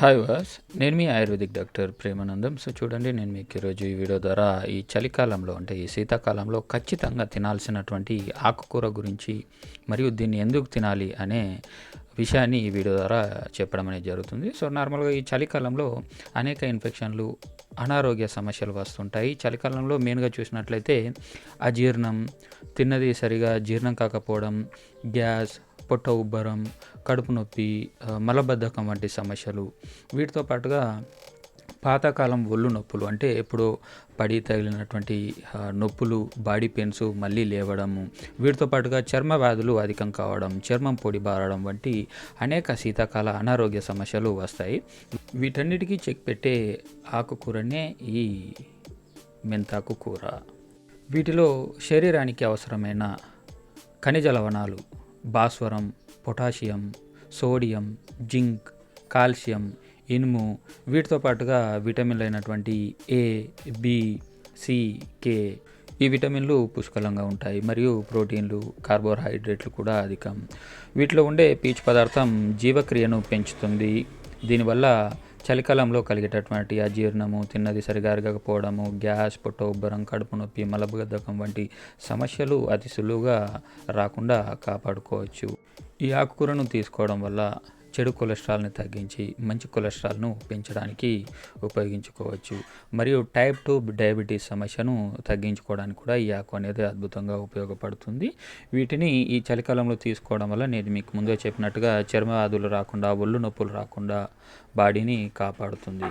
Hi వాస్ నేను మీ ఆయుర్వేదిక్ డాక్టర్ ప్రేమానందం. సో చూడండి నేను మీకు ఈరోజు ఈ వీడియో ద్వారా ఈ చలికాలంలో అంటే ఈ శీతాకాలంలో ఖచ్చితంగా తినాల్సినటువంటి ఆకుకూర గురించి మరియు దీన్ని ఎందుకు తినాలి అనే విషయాన్ని ఈ వీడియో ద్వారా చెప్పడం అనేది జరుగుతుంది. సో నార్మల్గా ఈ చలికాలంలో అనేక ఇన్ఫెక్షన్లు అనారోగ్య సమస్యలు వస్తుంటాయి. చలికాలంలో మెయిన్గా చూసినట్లయితే అజీర్ణం తిన్నది సరిగా జీర్ణం కాకపోవడం గ్యాస్ పొట్ట ఉబ్బరం కడుపు నొప్పి మలబద్ధకం వంటి సమస్యలు. వీటితో పాటుగా పాతకాలం ఒళ్ళు నొప్పులు అంటే ఎప్పుడో పడి తగిలినటువంటి నొప్పులు బాడీ పెయిన్స్ మళ్ళీ లేవడము వీటితో పాటుగా చర్మ వ్యాధులు అధికం కావడం చర్మం పొడి బారడం వంటి అనేక శీతాకాల అనారోగ్య సమస్యలు వస్తాయి. వీటన్నిటికీ చెక్ పెట్టే ఆకుకూరనే ఈ మెంతాకు కూర. వీటిలో శరీరానికి అవసరమైన ఖనిజ లవణాలు భాస్వరం పొటాషియం సోడియం జింక్ కాల్షియం ఇనుము వీటితో పాటుగా విటమిన్లు అయినటువంటి ఏ బి సి కే ఈ విటమిన్లు పుష్కలంగా ఉంటాయి. మరియు ప్రోటీన్లు కార్బోహైడ్రేట్లు కూడా అధికం. వీటిలో ఉండే పీచు పదార్థం జీవక్రియను పెంచుతుంది. దీనివల్ల చలికాలంలో కలిగేటటువంటి అజీర్ణము తిన్నది సరిగా అరగకపోవడము గ్యాస్ పొట్ట ఉబ్బరం కడుపు నొప్పి మలబద్ధకం వంటి సమస్యలు అతి సులువుగా రాకుండా కాపాడుకోవచ్చు. ఈ ఆకుకూరను తీసుకోవడం వల్ల చెడు కొలెస్ట్రాల్ని తగ్గించి మంచి కొలెస్ట్రాల్ను పెంచడానికి ఉపయోగించుకోవచ్చు. మరియు టైప్ టూ డయాబెటీస్ సమస్యను తగ్గించుకోవడానికి కూడా ఈ ఆకు అనేది అద్భుతంగా ఉపయోగపడుతుంది. వీటిని ఈ చలికాలంలో తీసుకోవడం వల్ల నేను మీకు ముందే చెప్పినట్టుగా చర్మ వ్యాధులు రాకుండా ఒళ్ళు నొప్పులు రాకుండా బాడీని కాపాడుతుంది.